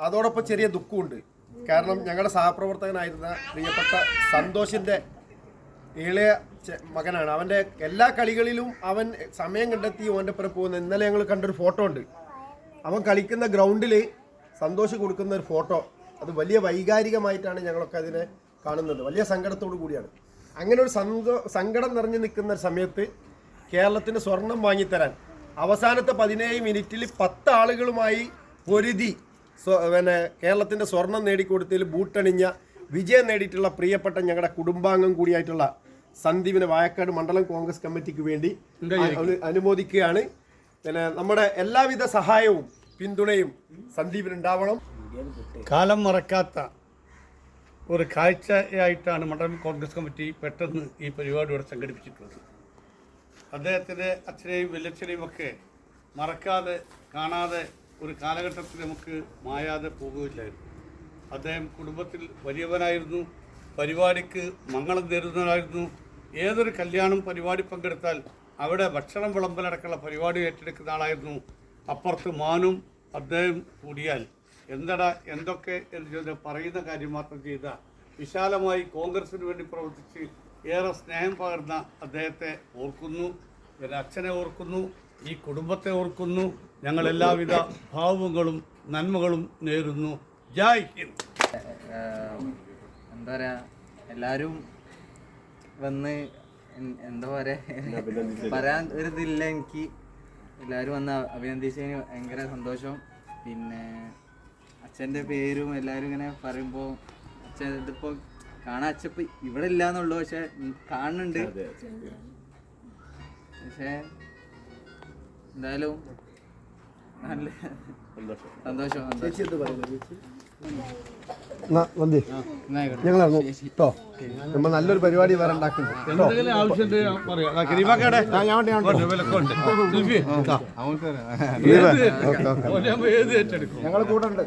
അതോടൊപ്പം ചെറിയ ദുഃഖമുണ്ട്. കാരണം ഞങ്ങളുടെ സഹപ്രവർത്തകനായിരുന്ന പ്രിയപ്പെട്ട സന്തോഷിന്റെ ഇളയ മകനാണ്. അവന്റെ എല്ലാ കളികളിലും അവൻ സമയം കണ്ടെത്തി ഓന്റെ പുറം പോകുന്ന ഇന്നലെ ഞങ്ങൾ കണ്ടൊരു ഫോട്ടോ ഉണ്ട്. അവൻ കളിക്കുന്ന ഗ്രൗണ്ടിൽ സന്തോഷ് കൊടുക്കുന്ന ഒരു ഫോട്ടോ. അത് വലിയ വൈകാരികമായിട്ടാണ് ഞങ്ങളൊക്കെ അതിനെ കാണുന്നത്. വലിയ സങ്കടത്തോടു കൂടിയാണ്. അങ്ങനെ ഒരു സന്തോ സങ്കടം നിറഞ്ഞു നിൽക്കുന്ന ഒരു സമയത്ത് കേരളത്തിന് സ്വർണം വാങ്ങിത്തരാൻ അവസാനത്തെ പതിനേഴ് മിനിറ്റിൽ പത്ത് ആളുകളുമായി പൊരുതി പിന്നെ കേരളത്തിന്റെ സ്വർണം നേടിക്കൊടുത്തതിൽ ബൂട്ടണിഞ്ഞ വിജയം നേടിയിട്ടുള്ള പ്രിയപ്പെട്ട ഞങ്ങളുടെ കുടുംബാംഗം കൂടിയായിട്ടുള്ള സന്ദീപിനെ വായക്കാട് മണ്ഡലം കോൺഗ്രസ് കമ്മിറ്റിക്ക് വേണ്ടി അനുമോദിക്കുകയാണ്. പിന്നെ നമ്മുടെ എല്ലാവിധ സഹായവും പിന്തുണയും സന്ദീപിന് ഉണ്ടാവണം കാലം മറക്കാത്ത ഒരു കാഴ്ചയായിട്ടാണ് മണ്ഡലം കോൺഗ്രസ് കമ്മിറ്റി പെട്ടെന്ന് ഈ പരിപാടി ഇവിടെ സംഘടിപ്പിച്ചിട്ടുള്ളത്. അദ്ദേഹത്തിന്റെ അച്ഛനെയും വല്യച്ഛനെയും ഒക്കെ മറക്കാതെ കാണാതെ ഒരു കാലഘട്ടത്തിൽ നമുക്ക് മായാതെ പോകുകയില്ലായിരുന്നു. അദ്ദേഹം കുടുംബത്തിൽ വലിയവനായിരുന്നു പരിപാടിക്ക് മംഗളം തരുന്നവനായിരുന്നു ഏതൊരു കല്യാണം പരിപാടി പങ്കെടുത്താൽ അവിടെ ഭക്ഷണം വിളമ്പലടക്കമുള്ള പരിപാടി ഏറ്റെടുക്കുന്ന ആളായിരുന്നു. അപ്പുറത്ത് മാനും അദ്ദേഹം കൂടിയാൽ എന്തടാ എന്തൊക്കെ എന്ന് ചോദിച്ചാൽ പറയുന്ന കാര്യം മാത്രം ചെയ്ത. വിശാലമായി കോൺഗ്രസിന് വേണ്ടി പ്രവർത്തിച്ച് ഏറെ സ്നേഹം പകർന്ന അദ്ദേഹത്തെ ഓർക്കുന്നു എന്റെ അച്ഛനെ ഓർക്കുന്നു ഈ കുടുംബത്തെ ഓർക്കുന്നു ഞങ്ങൾ എല്ലാവിധ ഭാവങ്ങളും നന്മകളും നേരുന്നു. ജയ് ഹിന്ദ്. എന്താ പറയാ എല്ലാരും വന്ന് എന്താ പറയാ പറയാൻ ഒരു ഇതില്ല എനിക്ക്. എല്ലാവരും വന്ന് അഭിനന്ദിച്ചതിന് ഭയങ്കര സന്തോഷം. പിന്നെ അച്ഛന്റെ പേരും എല്ലാവരും ഇങ്ങനെ പറയുമ്പോൾ അച്ഛൻ ഇതിപ്പോൾ കാണാൻ അച്ഛൻ ഇപ്പൊ ഇവിടെ ഇല്ല എന്നുള്ളൂ പക്ഷെ കാണുന്നുണ്ട്. പക്ഷേ എന്തായാലും നല്ല സന്തോഷം. ഞങ്ങൾ കേട്ടോ നമ്മൾ നല്ലൊരു പരിപാടി വേറെ ഉണ്ടാക്കുന്നുണ്ട് ഞങ്ങൾ കൂടെ ഉണ്ട്.